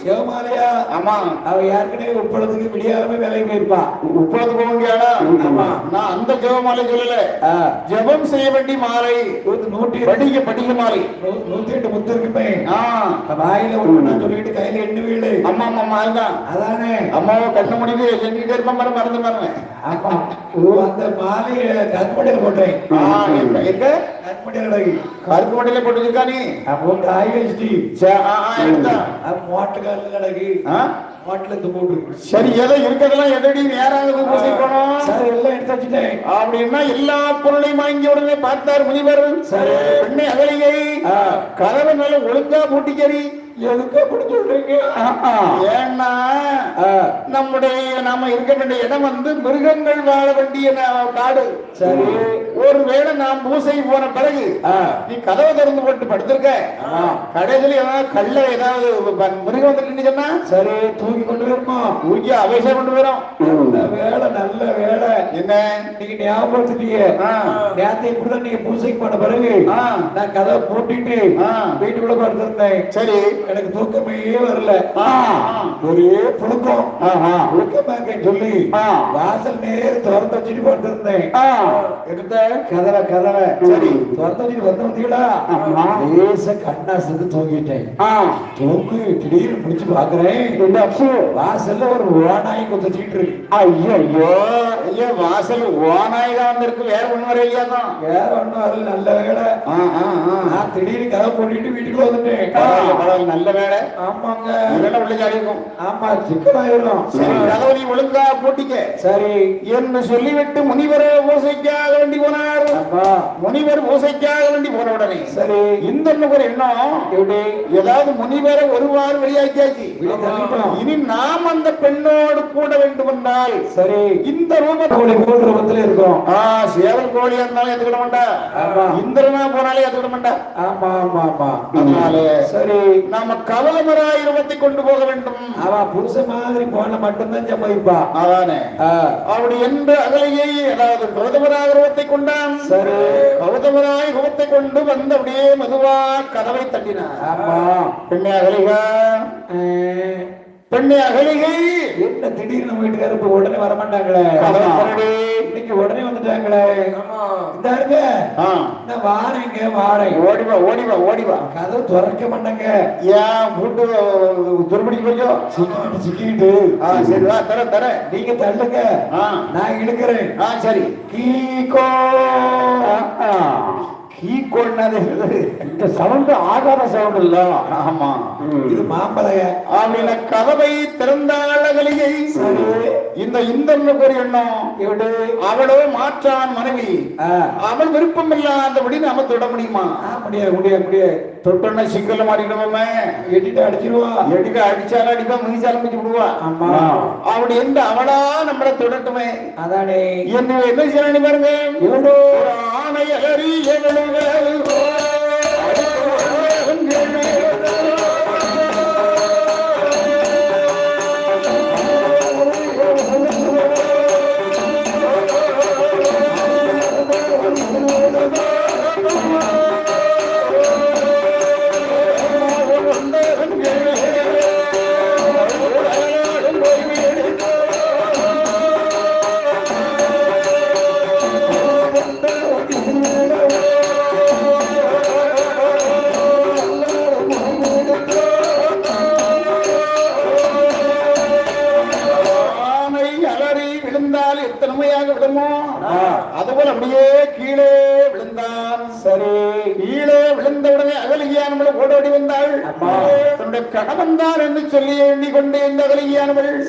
சிவமாலையா? ஆமா. அவ ஏற்கனவே உப்பளத்துக்கு விடியாம வேலைக்கு போயிருப்பா. போக முடியாதா? ஆமா. நான் அந்த ஜெபமாலை சொல்லல. ஜெபம் செய்ய வேண்டிய மாலை நூற்றி படிக்க படிக்க மாலை. நூத்தி எட்டு முத்து இருக்குமே வாயில ஒண்ணு சொல்லிட்டு கையில எண்ணு வீடு. அம்மா அம்மா அதுதான் அதானே. அம்மாவை கண்ணு முடிவு. செஞ்சுக்கிட்டே இருப்பேன் பாரு மறந்து பாருங்க ஆமா அந்த மாலைய கற்பனையில போட்டேன். எங்க- எங்க கற்பனையில கிடக்கு கருப்பு மண்டையில போட்டு வச்சிருக்கா நீ? அப்போ காய் வச்சுட்டு. மோட்டுக்காரில் கிடக்கு? மோட்டில் இந்த போட்டு சரி ஏதோ இருக்கிறதெல்லாம் எதடி நேராக சார் எல்லாம் எடுத்து வச்சுட்டேன். அப்படின்னா எல்லா பொருளையும் வாங்கி உடனே பார்த்தார் முனிவர் சரி. பெண்ணை அகலிகை. கதவை நல்ல ஒழுங்கா பூட்டிக்கறி எதுக்கு அப்படி சொல்றீங்க? ஏன்னா நம்முடைய நாம இருக்க வேண்டிய இடம் வந்து மிருகங்கள் வாழ வேண்டிய காடு. சரி. ஒருவேளை நாம் பூசை போன பிறகு. நீ கதவை திறந்து போட்டு படுத்திருக்க. கடைசியில் ஏதாவது கல்ல ஏதாவது மிருகம் வந்து சொன்னா சரி தூக்கி கொண்டு வருமா ஊக்கி அவேசம் கொண்டு வரும் நல்ல வேலை நல்ல வேலை என்ன நீங்க ஞாபகப்படுத்திட்டீங்க. நேரத்தை இப்படிதான் நீங்க பூசைக்கு போன பிறகு. நான் கதவை போட்டுட்டு. வீட்டுக்குள்ள படுத்திருந்தேன் சரி எனக்கு தூக்கமே வரல. ஒரே புழுக்கம் ஆஹா. புழுக்கமா இருக்கேன்னு சொல்லி ஆ. வாசல் நேர திறந்து வச்சுட்டு படுத்திருந்தேன் ஆ. கதவை கதவை. சரி. திறந்து வச்சுட்டு வந்து வந்தீங்களா ஆமா. லேச கண்ணா சென்று தூங்கிட்டேன். தூங்கு திடீர்னு பிடிச்சு பாக்குறேன்? வாசல்ல ஒரு ஓனாய் குத்திட்டு இருக்கு. ஐயோ ஐயோ ஐயோ வாசல் ஓநாய்கா வந்திருக்கு. வேற ஒண்ணு வர வேற ஒண்ணும் வரல நல்ல வேலை. நான் திடீர்னு கதை போட்டுட்டு வீட்டுக்குள்ள வந்துட்டேன். பரவாயில்ல, நல்ல வேலை ஆமாங்க. இதெல்லாம் உள்ள ஜாலி இருக்கும். ஆமா சிக்கலாயிரும். சரி கதவை நீ ஒழுங்கா பூட்டிக்க. சரி. என்று சொல்லிவிட்டு முனிவரை பூசைக்காக வேண்டி போனார் முனிவர் பூசைக்காக வேண்டி போன உடனே சரி. இந்த ஒரு எண்ணம் ஏதாவது முனிவரை ஒரு வாரம் வெளியாக்கியாச்சு. இனி நாம் அந்த பெண்ணோடு கூட வேண்டும் என்றால் சரி. இந்த ரூபத்தை கோழி போல் ரூபத்துல இருக்கும் ஆ சேவல் கோழியா இருந்தாலும் ஏத்துக்கிட மாட்டா. இந்திரனா போனாலே ஏத்துக்கிட மாட்டா. ஆமா ஆமா ஆமா. அதனால சரி. நாம கவலமராய் ரூபத்தை கொண்டு போக வேண்டும். அவ புருஷ மாதிரி போன மட்டும்தான் சம்பாதிப்பா அதானே. அப்படி என்று அகலையை அதாவது கௌதமராக ரூபத்தை கொண்டான். சரி. கௌதமராய் ரூபத்தை கொண்டு வந்து அப்படியே மெதுவா கதவை தட்டினார். ஆமா. பெண்ணே அகலிகா பெண்ணே அகலிகை என்ன திடீர்னு வீட்டுக்காரர் இப்ப உடனே வர மாட்டாங்களே. இன்னைக்கு உடனே வந்துட்டாங்களே? இந்த இருங்க. ஆ, நான் வாரேங்க வாரேன். ஓடிவா ஓடிவா ஓடிவா கதவு திறக்க மாட்டாங்க. ஏன் கூட்டு துருபிடிக்க கொஞ்சம் சிக்கிட்டு சிக்கிட்டு சரி வா தர தர. நீங்க தள்ளுங்க. நான் இழுக்கிறேன். ஆ சரி. கீகோ இந்த சவுண்ட் ஆகாத சவுண்ட் இல்ல ஆமா இது மாம்பழங்க. அப்படின்னா கதவை திறந்தாள் அகலிகை சரி. இந்த ஒரு எண்ணம். இவடு அவளோ மாற்றான் மனைவி. அவள் விருப்பம் இல்லாதபடி நாம தொட முடியுமா ஆ, முடியாது முடியாது முடியாது. தொட்டோன்னா சிக்கல்ல மாட்டிடுவோமே எட்டிட்டு அடிச்சிருவா. எடுக்க அடிச்சாலும் அடிப்பா மிதிச்சாலும் மிதிச்சு விடுவா. ஆமா. அப்படி என்று அவளா நம்மள தொடட்டுமே. அதானே. என்ன என்ன செய்யணும் பாருங்க. இவடு ஒரு ஆணை அறிய இந்த அகலியானவள் சரி.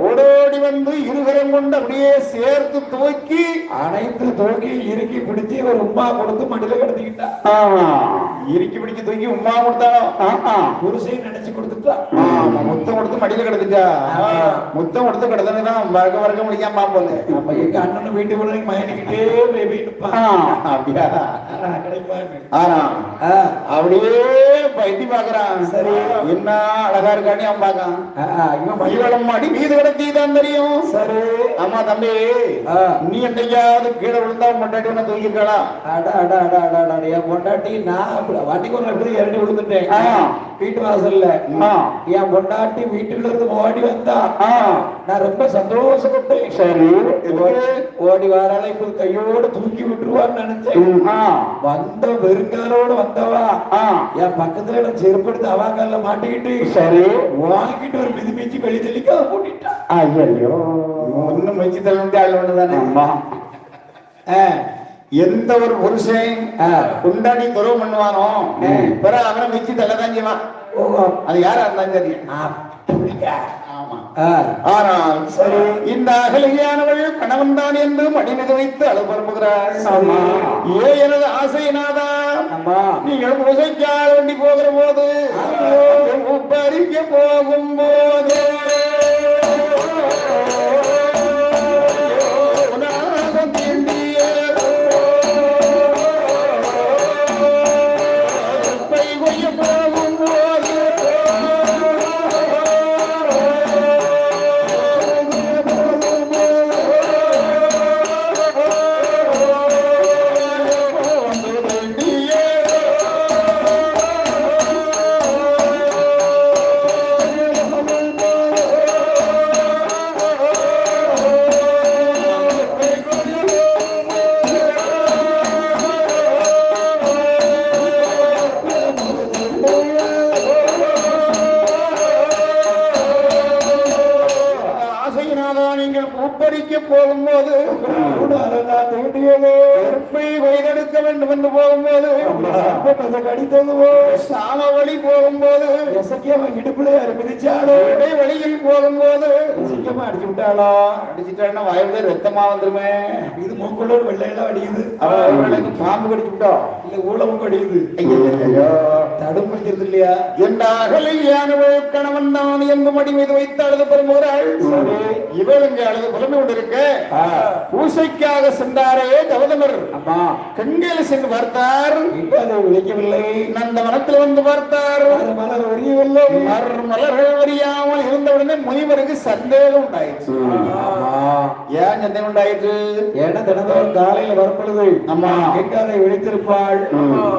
ஓடோடி வந்து இருகரம் கொண்டு அப்படியே சேர்த்து தூக்கி அனைத்து தூக்கி இறுக்கி பிடிச்சி ஒரு உமா கொடுத்து மடியில கிடத்திக்கிட்டா. இறுக்கி பிடிக்க தூக்கி உமா கொடுத்தானோ? புருஷையும் நினைச்சு கொடுத்துட்டா. ஆமா, முத்தம் கொடுத்து மடியில கிடந்துட்டா ஆமா. முத்தம் கொடுத்து கிடந்ததுதான் வர்க்க வர்க்க முடியாம பாப்போல அப்ப எங்க அண்ணன் வீட்டுக்குள்ள மயனிக்கிட்டே பேபி அப்படியா? ஆனா அப்படியே பைத்தி பாக்குறான் சரி. என்ன அழகா இருக்கானே அவன் பாக்கான் இவன் மயில மயிவளம் அடி மீது கிடத்தி தான் தெரியும். சரி. ஆமா தம்பி. நீ என்னையாவது கீழே விழுந்தா மண்டாட்டி உன்னை தூக்கிருக்காளா அட அட அட அட அட என் பொண்டாட்டி நான் வண்டிக்கு ஒரு எப்படி இறங்கி விழுந்துட்டேன். வீட்டு வாசல்ல. என் பொண்டாட்டி வீட்டுல இருந்து ஓடி வந்தா. நான் ரொம்ப சந்தோஷப்பட்டேன். சரி. ஓடி- வாரால இப்ப கையோட தூக்கி விட்டுருவான்னு நினைச்சேன். வந்த வெறுங்காலோட வந்தவா. என் பக்கத்துல செருப்படுத்து அவாங்கல்ல மாட்டிக்கிட்டு சரி. வாங்கிட்டு ஒரு மிதி மிதிச்சு வெளி தெளிக்க ஐயோ தள்ள முடியாது எந்த ஒரு புருஷன். கொண்டாடி துறவு பண்ணுவானோ பிறகு அவனை வச்சு தள்ளதான் செய்வான். ஓ, அது யாரா இருந்தாலும் சரி. அப்படியா? ஆமா. ஆ, ஆனால் சரி. இந்த அகலியானவள் கணவன் தான் என்று மடிமிக வைத்து அழு பரப்புகிறார் சரி. ஏ எனது ஆசையினாதா நீங்கள் பூசைக்காக வேண்டி போகிற போது போகும் போது போகும் போகும்போது நெருப்பை கொய்தெடுக்க வேண்டும் என்று போகும்போது கடித்ததுவோ? சாம வழி போகும்போது எசக்கியவன் இடுப்புல மிதிச்சாலோ வழியில் போகும்போது சீக்கிரமா அடிச்சு விட்டாளோ? அடிச்சுட்டா வாயில ரத்தமா வந்துருமே. இது மூக்குள்ளோடு வெள்ளையெல்லாம் அடிக்குது. அவர்களுக்கு பாம்பு கடிச்சு விட்டோம் இல்ல ஊழவும் அடிக்குது ஐயோ. தடும் பிடிக்கிறது இல்லையா? என்ற அகலையானவள் கணவன் தான் என்று மடி மீது வைத்து அழுது பெறுகிறாள் இவள் இங்கே அழுது புலமை கொண்டிருக்க. பூசைக்காக சென்றாரே கௌதமர். அம்மா கண்கையில் சென்று பார்த்தார். விளைக்கவில்லை நந்த வனத்தில் வந்து பார்த்தார். மலர் வரியவில்லை. மலர் மலர்கள் வரியாமல் இருந்தவுடனே முனிவருக்கு சந்தேகம் உண்டாயிற்று. ஏன் சந்தேகம் உண்டாயிற்று? ஏன்னா தினந்தோறும் காலையில வரப்பொழுது ஆமா. கெங்காதை விழித்திருப்பாள்.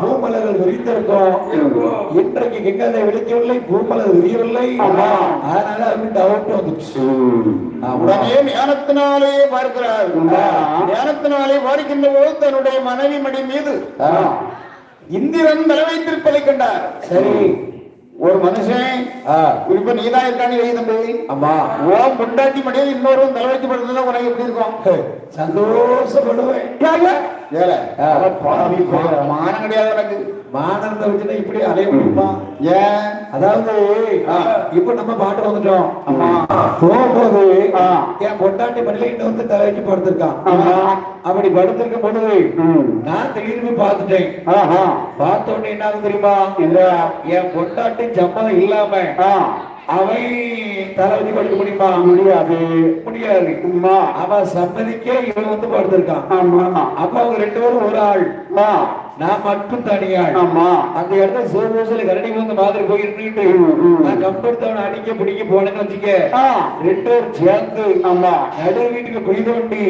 பூமலர்கள் விரித்திருக்கும். இன்றைக்கு கெங்காதை விழிக்கவில்லை பூமலர் விரியவில்லை. அதனால அவருக்கு டவுட் வந்துச்சு. உடனே ஞானத்தினாலே பார்க்கிறார். ஞானத்தினாலே பார்க்கின்ற போது தன்னுடைய மனைவி மடி மீது இந்திரன் தலை வைத்திருப்பதை கண்டார் சரி. ஒரு மனுஷன் இப்ப நீதான் இருக்கான்னு வை தம்பி அம்மா ஓ முண்டாட்டி மடியில் இன்னொரு தலை வைத்து படுத்தா உனக்கு எப்படி இருக்கும்? சந்தோஷப்படுவேன். மானம் கிடையாது உனக்கு. மானந்த வச்சுன்னா இப்படி அலைய முடியுமா? ஏன்? அதாவது. இப்ப நம்ம பாட்டு வந்துட்டோம். ஆமா. போகும்போது. என் பொட்டாட்டி மடியில இன்னொருத்த தலைக்கு படுத்திருக்கான். அப்படி படுத்திருக்கும் பொழுது ம். நான் திடீர்னு பார்த்துட்டேன் ஆஹா. பார்த்த உடனே என்ன தெரியுமா இல்ல. என் பொட்டாட்டி சம்மதம் இல்லாம தலை வச்சு படுக்க முடியுமா முடியாது முடியாது. அவன் சம்மதிக்க இவன் வந்து படுத்திருக்கான். அப்ப அவங்க ரெண்டு பேரும் ஒரு ஆள். நான் மட்டும் தனியாள் ஆமா. அந்த இடத்துல சிவபூசல கரடி வந்து மாதிரி ம். நான் கம்பெடுத்து அவனை அடிக்க பிடிக்க போனேன்னு வச்சுக்க. ரெண்டு பேரும் சேர்ந்து ஆமா. நடு வீட்டுக்கு குழி தோண்டி.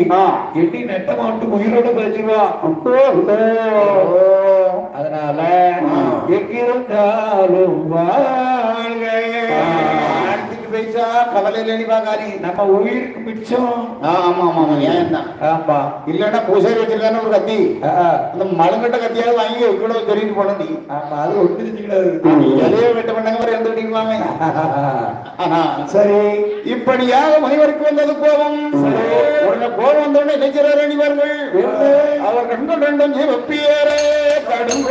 எட்டி நெட்டமா விட்டு உயிரோட பறிச்சிருவா ஓ. அதனால எங்கிருந்தாலும் வாழ்க பேசா கவலையில நீ பாக்காரி நம்ம உயிருக்கு மிச்சம். ஆமா ஆமா ஆமா. ஏன் தான் ஆமா. இல்லன்னா பூசாரி வச்சிருக்கான ஒரு கத்தி. அந்த மலங்கட்ட கத்தியாவது வாங்கி இவ்வளவு சொல்லிட்டு போன நீ. ஆமா அது ஒன்று தெரிஞ்சுக்கிடாது. இலைய வெட்ட பண்ணாங்க வரை எந்த வெட்டிக்குவாங்க ஆனா சரி. இப்படியாக மனிதருக்கு வந்தது கோபம். உடனே கோபம் வந்தோடனே நினைக்கிறார் அணிவார்கள் அவர் கண்கள் ரெண்டும் வெப்பியேற. கடும்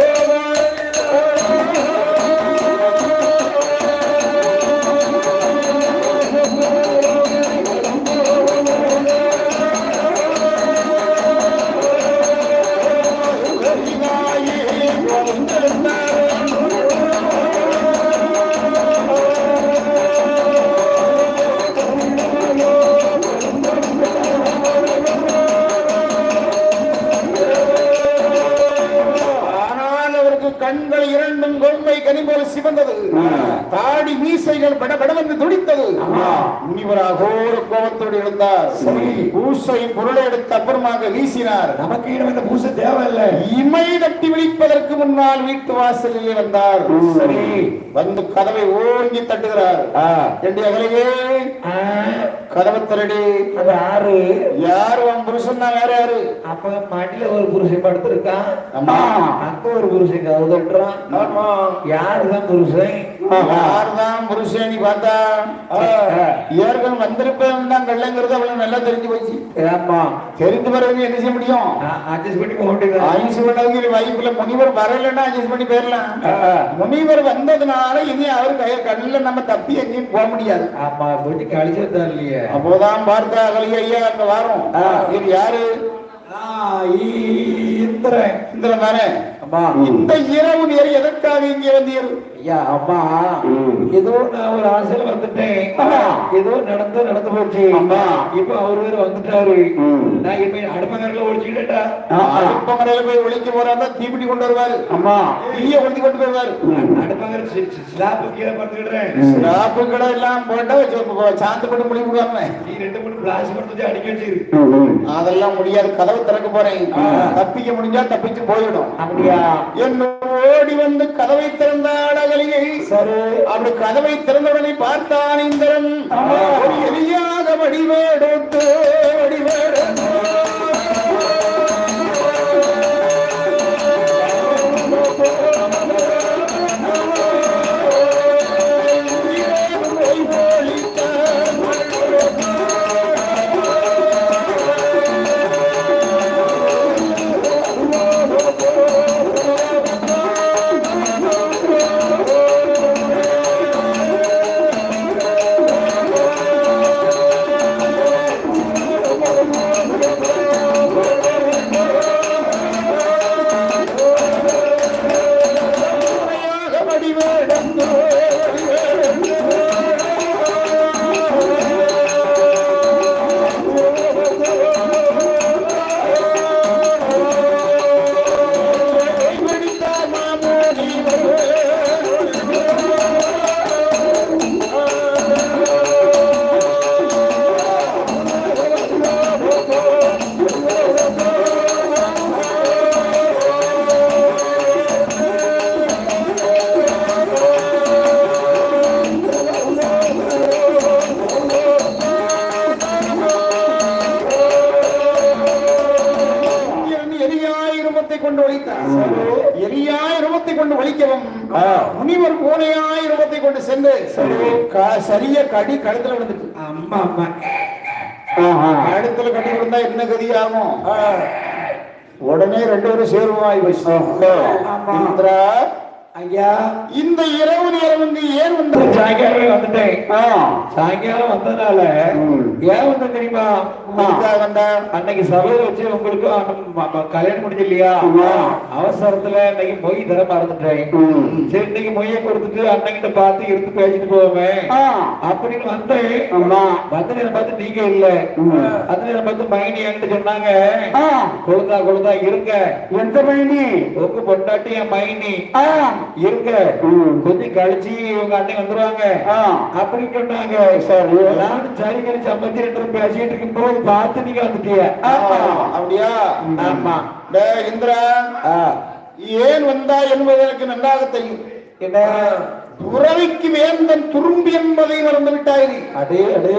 கண்கள் இரண்டும் கொள்மை கனி போல சிவந்தது. தாடி மீசைகள் வந்து துடித்தது. முனிவர் அகோர கோபத்தோடு இருந்தார் பூசை பொருளை எடுத்து அப்புறமாக வீசினார். நமக்கு இடம் இந்த பூசை தேவையில்லை. இமை தட்டி விழிப்பதற்கு முன்னால் வீட்டு வாசலில் வந்தார். சரி. வந்து கதவை ஓங்கி தட்டுகிறார். என்று அகலையே. கதவை திரடி அது ஆறு. யாரு உன் புருஷன் வேற யாரு? அப்ப மடியில ஒரு புருஷன் படுத்திருக்கான் அங்க ஒரு புருஷன் கவுதம் தட்டுறான் ஆமா. யாருதான் புருஷன்? யார்தான் புருஷன் நீ பார்த்தா? ஏற்கனவே வந்திருப்பேன் தான் கள்ளங்கிறது அவளுக்கு நல்லா தெரிஞ்சு போச்சு. ஆமா. தெரிந்து பிறகு என்ன செய்ய முடியும்? அட்ஜஸ்ட் பண்ணி வேண்டியது ஆயுசு பண்ணதுக்கு வாய்ப்புல முனிவர் வரலன்னா அட்ஜஸ்ட் பண்ணி போயிடலாம். முனிவர் வந்ததுனால இனி அவர் கை கண்ணில் நம்ம தப்பி எங்கேயும் போக முடியாது. ஆமா கொஞ்சம் கழிச்சு இல்லையே. அப்போதான் பார்த்தா அகலி ஐயா அங்க வாரோம். இது யாரு? ஆ, இந்திரன். இந்திரன் தானே? இந்த இரவு நேரம் எதற்காக இங்கே வந்தீர்கள்? ஐயா அம்மா ஏதோ நான் ஒரு ஆசையில வந்துட்டேன். ஏதோ நடந்து நடந்து போச்சு. அம்மா. இப்ப அவர் வேற வந்துட்டாரு. நான் இப்ப அடுப்பங்கரில் ஒழிச்சுக்கிட்டா அடுப்பங்கரையில போய் ஒளிக்க போறாருன்னா தீப்பிடி கொண்டு வருவாரு. அம்மா தீய ஒளிச்சு கொண்டு வருவாரு அடுப்பங்கர் ஸ்லாப் கீழே பார்த்துக்கிடுறேன் ஸ்டாப்பு கடை எல்லாம் போட்டா சாந்து போட்டு முடி விடுவாங்க நீ ரெண்டு மூணு பிளாஸ் கொடுத்து அடிக்க வச்சிரு. அதெல்லாம் முடியாது. கதவை திறக்க போறேன். தப்பிக்க முடிஞ்சா தப்பிச்சு போயிடும். அப்படியா? என்று ஓடி வந்து கதவை திறந்தாள் அகலிகை சரி. அப்படி கதவை திறந்தவனை பார்த்தான் இந்திரன். வடிவேடுத்து வடிவேடுத்து சரிய கடி கழுத்துல விழுந்துட்டு அம்மா அம்மா. கழுத்துல கட்டி விழுந்தா என்ன கதி ஆகும் உடனே ரெண்டு பேரும் சேருவாய் ஆமா. இந்திரா. ஐயா. இந்த இரவு நேரம் இங்கு ஏன் வந்த சாயங்காலமே வந்துட்டேன் சாயங்காலம் வந்ததுனால ஏன் வந்த தெரியுமா? வந்த அன்னைக்கு சபையில வச்சு உங்களுக்கு கல்யாணம் முடிஞ்சு இல்லையா அவசரத்துல இன்னைக்கு மொய் தர மறந்துட்டேன். சரி இன்னைக்கு மொய்ய கொடுத்துட்டு அண்ணங்கிட்ட பார்த்து இருந்து பேசிட்டு போவேன். அப்படின்னு வந்தேன். வந்து நேரம் பார்த்து நீங்க இல்ல. அந்த நேரம் பார்த்து மைனி என்கிட்ட சொன்னாங்க. கொழுந்தா கொழுந்தா இருங்க. எந்த பயணி உங்க பொண்டாட்டி என் மைனி. இருங்க. கொஞ்சம் கழிச்சு உங்க அண்ணன் வந்துருவாங்க. அப்படின்னு சொன்னாங்க. சரி. நானும் சரி கழிச்சு ஐம்பத்தி ரெண்டு பேசிட்டு இருக்கும் போது பார்த்து நீங்க வந்துட்டீங்க. அப்படியா? ஆமா. இந்திரா. ஏன் வந்தா என்பது எனக்கு நன்றாக தெரியும். என்ன? துறவிக்கு வேந்தன் துரும்பி என்பதை மறந்து விட்டாய். அடே அடே.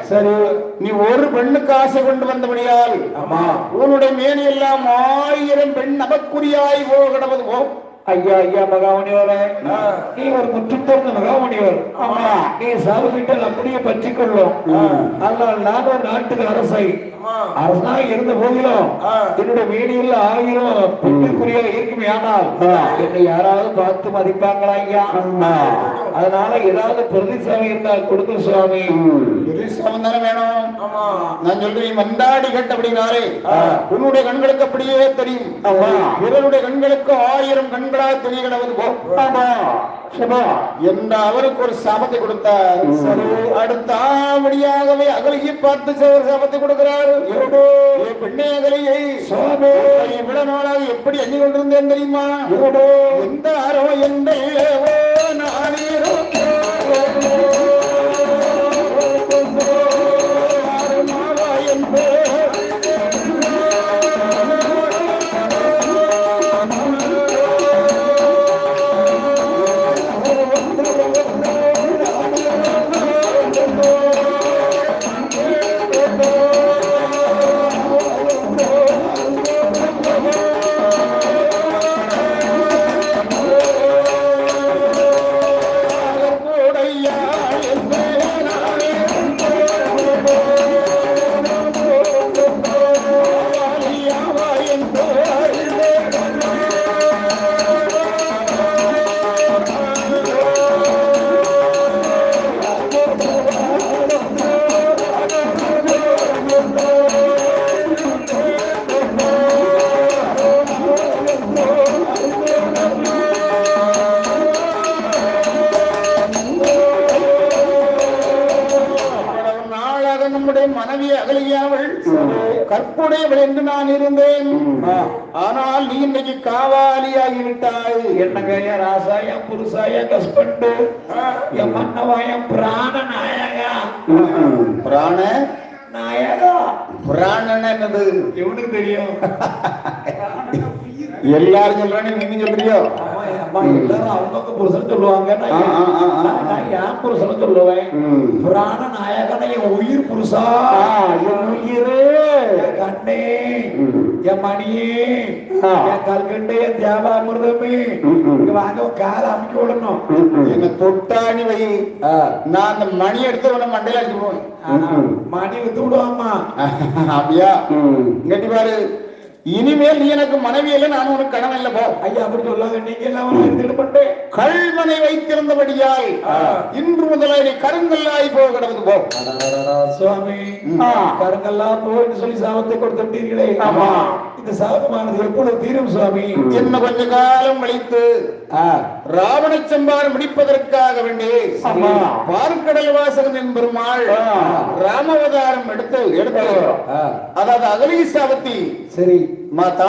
சரி. நீ ஒரு பெண்ணுக்கு ஆசை கொண்டு வந்தபடியால் ஆமா. உன்னுடைய மேனி எல்லாம் ஆயிரம் பெண் நமக்குரியாய் போகடவது போ ஐயா ஐயா மகாமணியோரே நீ ஒரு முற்றும் திறந்த மகாமணியோர் ஆமா. நீ சாபுகிட்ட அப்படியே பற்றிக் கொள்ளும் ஆனால் நான் ஒரு நாட்டுக்கு அரசை. அரசனா இருந்த போதிலும் என்னுடைய வீடியில் ஆயிரம் பெண்ணுக்குரிய இருக்குமே ஆனால் என்னை யாராவது பார்த்து மதிப்பாங்களா ஐயா? அதனால ஏதாவது பிரதி சாமி இருந்தால் கொடுங்க சுவாமி. சமம் தானே வேணும்? நான் சொல்றேன் மந்தாடி கட்டபடினாலே உன்னுடைய கண்களுக்கு அப்படியே தெரியும். பிறருடைய கண்களுக்கு ஆயிரம் கண்களா தெரிய கிடவது போ. என்ற அவருக்கு ஒரு சாபத்தை கொடுத்தார்? அடுத்தபடியாகவே அகலியை பார்த்து சிவர் சாபத்தை கொடுக்கிறார். பெண்ணே அகலியை இவ்வளவு நாளாக எப்படி எண்ணி கொண்டிருந்தேன் தெரியுமா? எந்த அறோ எந்த நானீரோ கற்புடையவள் என்று நான் இருந்தேன். ஆனால் நீ இன்னைக்கு காவாலியாகி விட்டாய். என்னங்க என் ராசா என் புருஷா என் ஹஸ்பண்ட் என் மன்னவா என் பிராண நாயகா. பிராண நாயகா. பிராணன் என்னது இவனுக்கு தெரியும்? எல்லாரும் சொல்றானே நீங்க சொல்றியோ அம்மா, எல்லாரும் அவங்கவங்க புருஷன் சொல்லுவாங்க நான் என் புருஷன் சொல்லுவேன் ம். பிராண நாயகன என் உயிர் புருஷா என் உயிரே. கண்ணே. என் மணியே. என் கல்கண்டே என் வாங்க காலை அமைக்க விடணும் என்ன தொட்டாணி வை நான் அந்த மணி எடுத்து உன மண்டையில அடிச்சு போவேன் மணி வித்து விடுவாம்மா அப்படியா இங்கட்டி பாரு இனிமேல் நீ எனக்கு மனைவி இல்லை நான் உனக்கு கணவன் இல்லை போ. ஐயா அப்படி சொல்லாங்க நீங்க எல்லாம் பண்ணிட்டேன் கல்மனை வைத்திருந்தபடியால் இன்று முதலாய் நீ கருங்கல்லாய் போக கிடந்து போ. சுவாமி. ஆ. கருங்கெல்லாம் போயிட்டு சொல்லி சாபத்தை கொடுத்துட்டீர்களே ஆமா. இந்த சாபமானது எப்பொழுது தீரும் சுவாமி? என்ன கொஞ்ச காலம் கழித்து ராவண சம்பாரம் முடிப்பதற்காக வேண்டி. பார்க்கடல் வாசகம் என்பெருமாள் ராமவதாரம் எடுத்து எடுத்து அதாவது அகலி சாபத்தி சரி மாதா